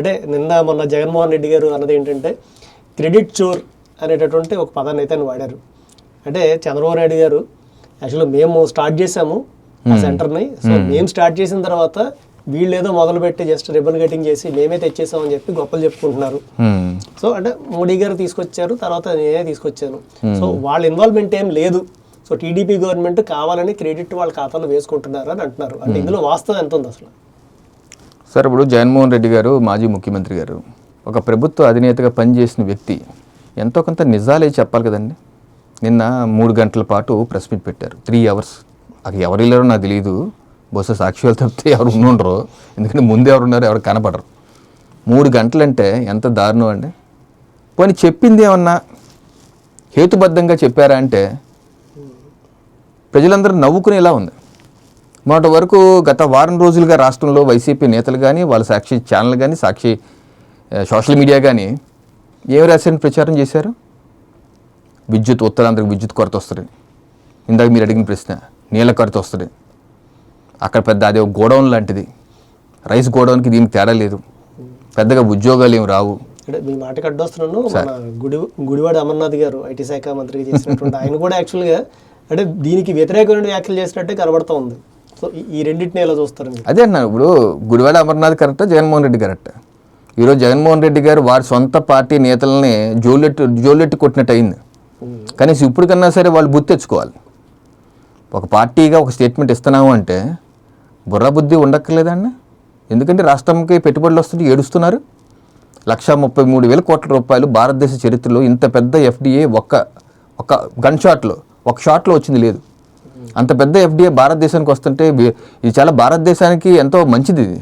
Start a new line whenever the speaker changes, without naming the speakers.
అంటే నిన్న మొన్న జగన్మోహన్ రెడ్డి గారు అన్నది ఏంటంటే క్రెడిట్ చోర్ అనేటటువంటి ఒక పదాన్ని అయితే ఆయన వాడారు. అంటే చంద్రబాబు నాయుడు గారు యాక్చువల్గా మేము స్టార్ట్ చేసాము ఆ సెంటర్ని. సో మేము. స్టార్ట్ చేసిన తర్వాత వీళ్ళు ఏదో మొదలుపెట్టి జస్ట్ రిబన్ కటింగ్ చేసి మేమే తెచ్చేసామని చెప్పి గొప్పలు చెప్పుకుంటున్నారు. సో అంటే మోడీ గారు తీసుకొచ్చారు తర్వాత నేనే తీసుకొచ్చాను. సో వాళ్ళ ఇన్వాల్వ్మెంట్ ఏం లేదు. సో టీడీపీ గవర్నమెంట్ కావాలని క్రెడిట్ వాళ్ళ ఖాతాలో వేసుకుంటున్నారు అని అంటున్నారు. అంటే ఇందులో వాస్తవం ఎంత ఉంది అసలు?
సార్ ఇప్పుడు జగన్మోహన్ రెడ్డి గారు మాజీ ముఖ్యమంత్రి గారు ఒక ప్రభుత్వ అధినేతగా పనిచేసిన వ్యక్తి ఎంతో కొంత నిజాలే చెప్పాలి కదండి. నిన్న మూడు గంటల పాటు ప్రెస్ మీట్ పెట్టారు. Three hours. అది ఎవరు వెళ్ళారో నాకు తెలియదు బహుశా సాక్షులు తప్పితే ఎవరు ఉండరు. ఎందుకంటే ముందు ఎవరు ఉన్నారో ఎవరు కనపడరు. మూడు గంటలంటే ఎంత దారుణం అండి. పోనీ చెప్పింది ఏమన్నా హేతుబద్ధంగా చెప్పారా అంటే ప్రజలందరూ నవ్వుకునేలా ఉంది. మొన్నటి వరకు గత వారం రోజులుగా రాష్ట్రంలో వైసీపీ నేతలు కానీ వాళ్ళ సాక్షి ఛానల్ కానీ సాక్షి సోషల్ మీడియా కానీ ఏం రాసిన ప్రచారం చేశారు? విద్యుత్ ఉత్తరాంధ్రకు విద్యుత్ కొరత వస్తుంది. ఇందాక మీరు అడిగిన ప్రశ్న నీళ్ళ కొరత వస్తుంది. అక్కడ పెద్ద అదే గోడౌన్ లాంటిది. రైస్ గోడౌన్కి దీనికి తేడా లేదు. పెద్దగా ఉద్యోగాలు ఏమి రావు.
అంటే మీ మాటకి అడ్డొస్తున్నాను. మన గుడి గుడివాడ అమర్నాథ్ గారు ఐటీ శాఖ మంత్రిగా చేసినటువంటి ఆయన కూడా యాక్చువల్గా అంటే దీనికి వ్యతిరేకమైన వ్యాఖ్యలు చేసినట్టే కనబడతా ఉంది. సో ఈ- రెండింటిని ఎలా చూస్తారు
అదే అన్నాను ఇప్పుడు గుడివాడ అమర్నాథ్ కరెక్టా జగన్మోహన్ రెడ్డి కరెక్టా? ఈరోజు జగన్మోహన్ రెడ్డి గారు వారి సొంత పార్టీ నేతలని జోలెట్టు జోలెట్టు కొట్టినట్టు అయింది కనీసం ఇప్పుడు కన్నా సరే వాళ్ళు బుద్ధి తెచ్చుకోవాలి. ఒక పార్టీగా ఒక స్టేట్మెంట్ ఇస్తున్నాము అంటే బుర్ర బుద్ధి ఉండక్కర్లేదండి ఎందుకంటే రాష్ట్రంకి పెట్టుబడులు వస్తుంటే ఏడుస్తున్నారు. లక్ష ముప్పై మూడు వేల కోట్ల రూపాయలు భారతదేశ చరిత్రలో ఇంత పెద్ద ఎఫ్డిఏ ఒక్క ఒక గన్ షాట్లో ఒక షాట్లో వచ్చింది లేదు. అంత పెద్ద ఎఫ్డిఏ భారతదేశానికి వస్తుంటే ఇది చాలా భారతదేశానికి ఎంతో మంచిది ఇది.